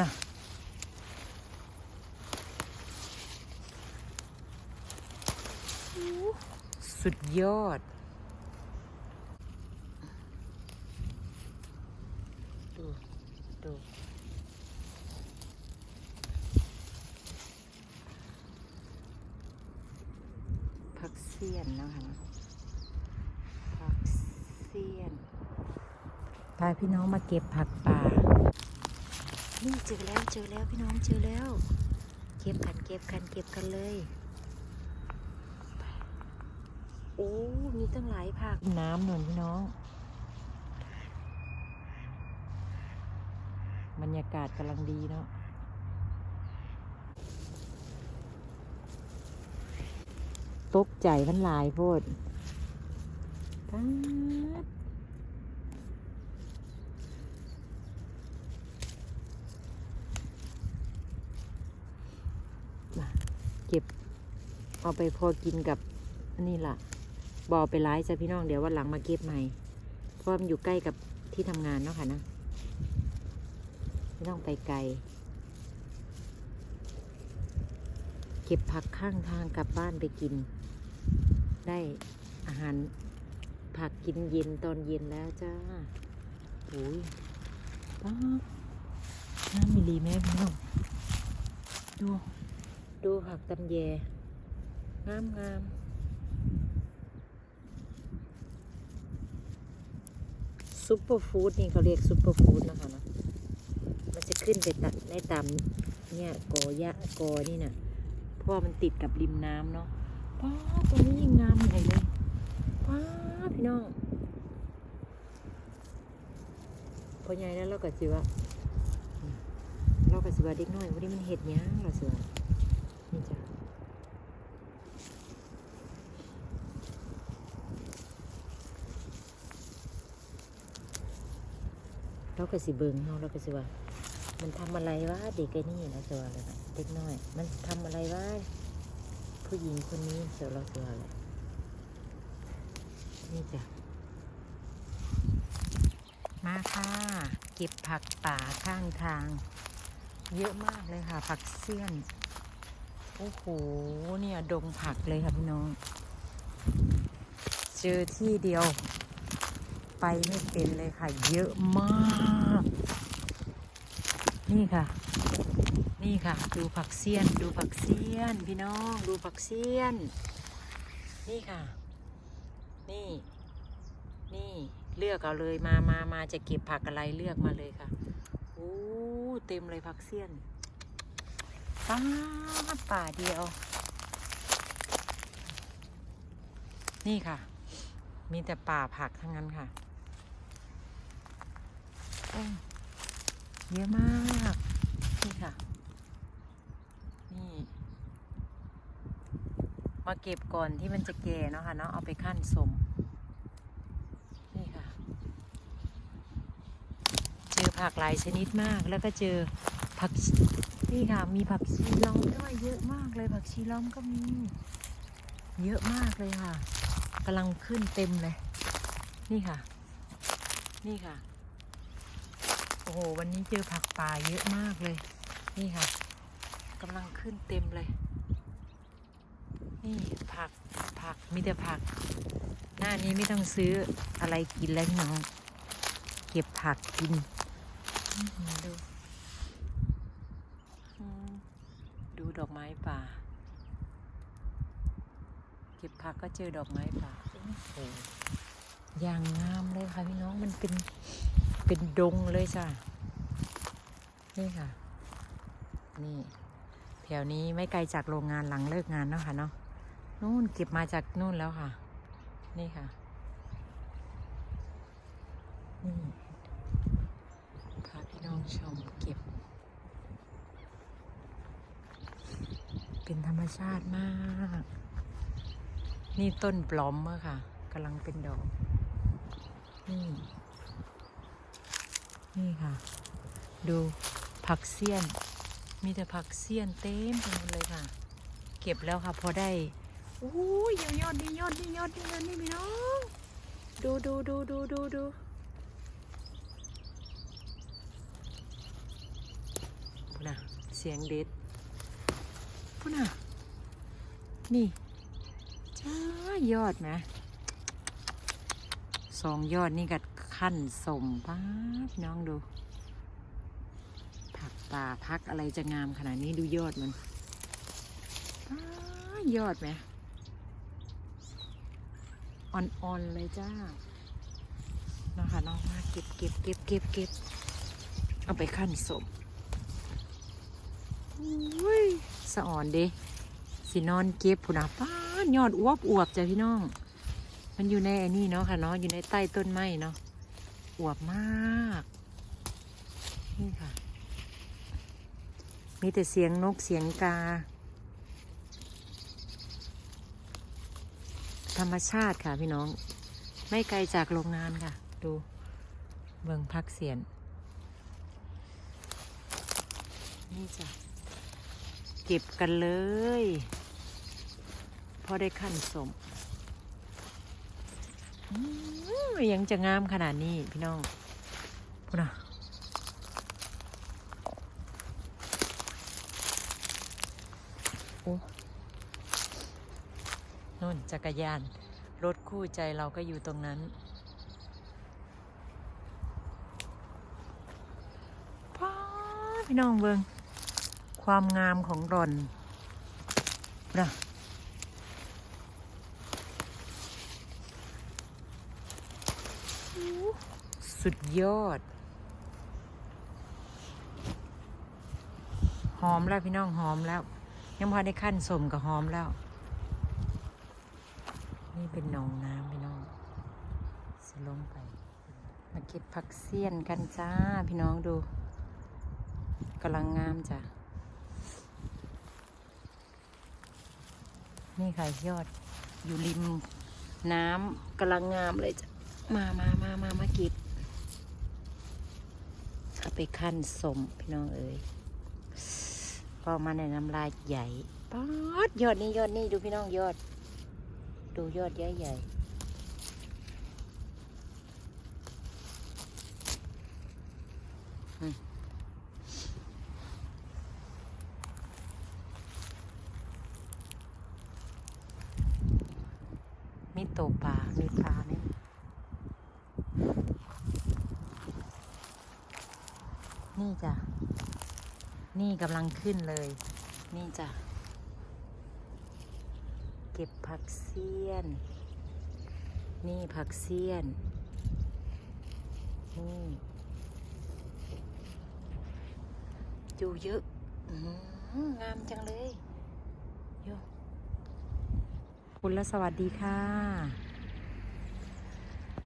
นะสุดยอด ดู ดูผักเสียนนะคะผักเสียนพาพี่น้องมาเก็บผัก นี่เจอแล้วเจอแล้วพี่น้องเจอแล้ว เก็บกันเก็บกันเก็บกันเลยโอ้มีตั้งหลายผักน้ำหนุนพี่น้อง บรรยากาศกำลังดีเนาะตกใจมันหลายโพดป๊ดมาเก็บ เอาไปพอกินกับอันนี่ล่ะบอไปร้ายจ้ะพี่น้องเดี๋ยววันหลังมาเก็บใหม่ เพราะมันอยู่ใกล้กับที่ทำงานเนาะค่ะนะไม่ต้องไปไกล เก็บผักข้างทางกลับบ้านไปกิน ได้อาหารผักกินเย็นตอนเย็นแล้วจ้าโอ้ยป้าน้ำมิลลีแม่พี่น้องดู ดูผักตำแย งามงามซุปเปอร์ฟู้ดนี่เขาเรียกซุปเปอร์ฟู้ดนะคะนะมันจะขึ้นไปตัดได้ตามเนี่ยกอยะกอนี่น่ะเพราะมันติดกับริมน้ำเนาะป้าตรงนี้ยิ่งงามใหญ่เลยป้าพี่น้องพอใหญ่แล้วเราก็สิว่าอืมเราก็สิว่าเด็กน้อยวันนี้มันเห็ดหยังเราสิว่านี่จ้ะ เราก็สิเบิงเฮาเราก็สิว่า มันทำอะไรวะเด็กไอ้นี่นะสิว่าเลยนะเด็กน้อย มันทำอะไรวะผู้หญิงคนนี้เสียวเราสิว่าเลยนี่จ้ะมาค่ะเก็บผักป่าข้างทาง เยอะมากเลยค่ะ ผักเสี้ยนโอ้โหเนี่ยดงผักเลยค่ะพี่น้อง เจอที่เดียว ไปไม่เป็นเลยค่ะ เยอะมาก นี่ค่ะ นี่ค่ะ ดูผักเสี้ยน ดูผักเสี้ยน พี่น้องดูผักเสี้ยน นี่ค่ะ นี่ นี่เลือกเอาเลยมามามาจะเก็บผักอะไรเลือกมาเลยค่ะโอ้เต็มเลยผักเสี้ยนป้าป่าเดียว นี่ค่ะ มีแต่ป่าผักทั้งนั้นค่ะ เยอะมากนี่ค่ะ นี่ มาเก็บก่อนที่มันจะแก่เนาะค่ะเนาะเอาไปขั้นสมนี่ค่ะ เจอผักหลายชนิดมากแล้วก็เจอผักนี่ค่ะ มีผักชีล้อมด้วยเยอะมากเลยผักชีล้อมก็มี เยอะมากเลยค่ะกำลังขึ้นเต็มเลย นี่ค่ะ นี่ค่ะ โอ้โห วันนี้เจอผักป่าเยอะมากเลย นี่ค่ะกำลังขึ้นเต็มเลย นี่ผักผักมีแต่ผัก หน้านี้ไม่ต้องซื้ออะไรกินแล้วพี่น้องเก็บผักกินอื้อหือดูอืมดูดอกไม้ป่า เก็บผักก็เจอดอกไม้ป่าโอ้โหอย่างงามเลยค่ะพี่น้องมันเป็น เป็นดงเลยจ้ะนี่ค่ะ นี่แถวนี้ไม่ไกลจากโรงงานหลังเลิกงานเนาะค่ะเนาะนู่นเก็บมาจากนู่นแล้วค่ะ นี่ค่ะนี่พาพี่น้องชมเก็บ เป็นธรรมชาติมาก นี่ต้นปลอมเมื่อค่ะกำลังเป็นดอกนี่ นี่ค่ะ ดูผักเสี้ยน มีแต่ผักเสี้ยนเต็มไปหมดเลยค่ะ เก็บแล้วค่ะ พอได้โอ้ยยอดนี่ยอดนี่ยอดนี่ยอดนี่พี่น้องดูดูดูดูดูดูสียงเด็ดพุ่นอะนี่จ้ายอดไหมสองยอดนี่กัด ขั้นสมป้าพี่น้องดู ผักป่าพักอะไรจะงามขนาดนี้ดูยอดมันยอดไหมอ่อนๆเลยจ้าน้องค่ะน้องมาเก็บเก็บเก็บเก็บเก็บเอาไปขั้นสมอุ้ยสะอ่อนเด้สินอนเก็บผุนะป้ายอดอวบอวบจ้ะพี่น้อง มันอยู่ในไอ้นี่เนาะค่ะเนาะอยู่ในใต้ต้นไม้เนาะ อวบมาก นี่ค่ะ มีแต่เสียงนกเสียงกา ธรรมชาติค่ะพี่น้อง ไม่ไกลจากโรงงานค่ะ ดูเมืองพักเสียน นี่จ้ะ เก็บกันเลย พอได้ขั้นสมอืม ยังจะงามขนาดนี้พี่น้องพูนะโอ้นู่นจักรยาน รถคู่ใจเราก็อยู่ตรงนั้นป้าพี่น้องเบิงความงามของรอนนะ สุดยอด หอมแล้วพี่น้องหอมแล้ว ยังพอได้ขั้นสมกับหอมแล้ว นี่เป็นหนองน้ำพี่น้องสลงไป มาเก็บผักเสี้ยนกันจ้า พี่น้องดูกำลังงามจ้ะนี่ค่ะยอดอยู่ริมน้ำกำลังงามเลยจ้ะ มามามามามากิบเอาไปขั้นสมพี่น้องเอ๋ยพอมาในน้ำลายใหญ่ป๊าดยอดนี่ยอดนี่ดูพี่น้องยอด ดูยอดใหญ่ๆอืมโตวปลา มีปลาไหม นี่จ้ะ นี่กำลังขึ้นเลย นี่จ้ะ เก็บผักเสี้ยน นี่ผักเสี้ยน นี่อยู่เยอะอื้อหืองามจังเลยโยคุณและสวัสดีค่ะ